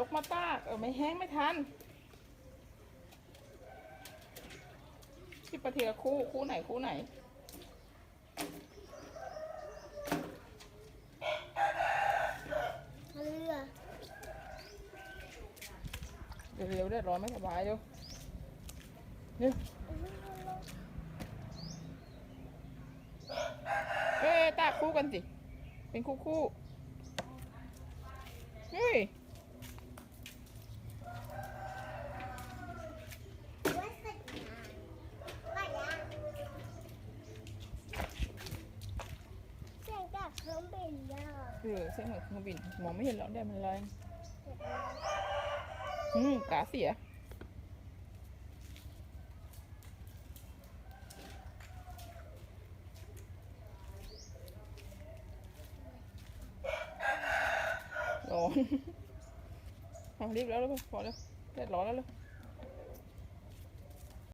ยกมาตากเออไม่แห้งไม่ทันที่ประเทียคู่คู่ไหนคู่ไหนเรือเดี๋ยวเร็วเดือดร้อนไม่สบายเร็วเนี่ยเอ้ตากคู่กันสิ เป็นคู่คู่เฮ้ย ว่าสักงานว่ายังเสียงจากเครื่องบินยากเอเสียงเหมือนเครื่องบินมองไม่เห็นหรอกแดดมันแรงอืมกาเสียร้อนเอรีบแล้วแล้วพอแล้วแดดร้อนแล้วเลย